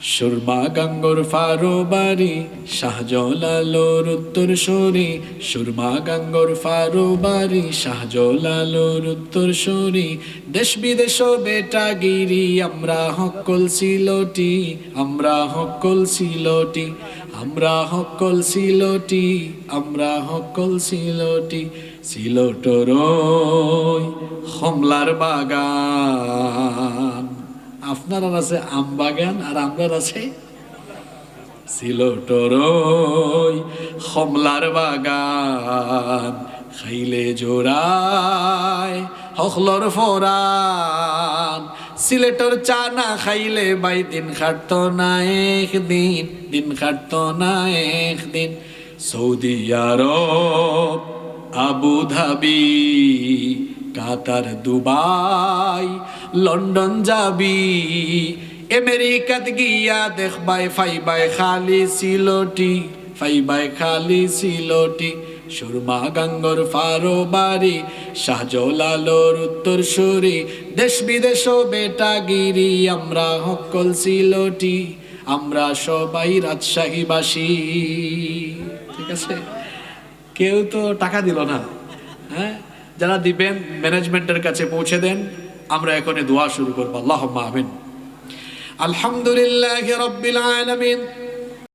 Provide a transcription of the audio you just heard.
সুরমা গাঙ্গর ফারোবারি শাহজলালোর উত্তর সরি। সুরমা গাঙ্গর ফারোবারি শাহজলালোর উত্তর সরি। দেশ বিদেশ বেটা গিরি আমরা হকল সিলটি, আমরা হকল সিলটি, আমরা হকল সিলটি, আমরা হকল সিলটি। সিলটর হমলার বাগান। আপনার আছে আম বাগান আর আমরার আছে সিলটর হমলার বাগান, খাইলে জোড়ায় হখলর ফরান। সিলেটর চা না খাইলে বাই দিন খাটত না একদিন, দিন খাটত না একদিন। সৌদি আরব Abu Dhabi Qatar Dubai, London যাবি। আমেরিকাত গিয়া দেখবাই, ফাইবাই খালি সিলটি, ফাইবাই খালি সিলটি। সুরমা গাঙ্গর ফারো বাড়ি, শাহজলালোর উত্তর সুরি। দেশ বিদেশ বেটা গিরি আমরা হকল সিলটি, আমরা সবাই রাজশাহীবাসী। ঠিক আছে? কেউ তো টাকা দিল না হ্যাঁ? যারা দিবেন ম্যানেজমেন্টের কাছে পৌঁছে দেন আমরা এখন দোয়া শুরু করব। আল্লাহ আলহামদুলিল্লাহ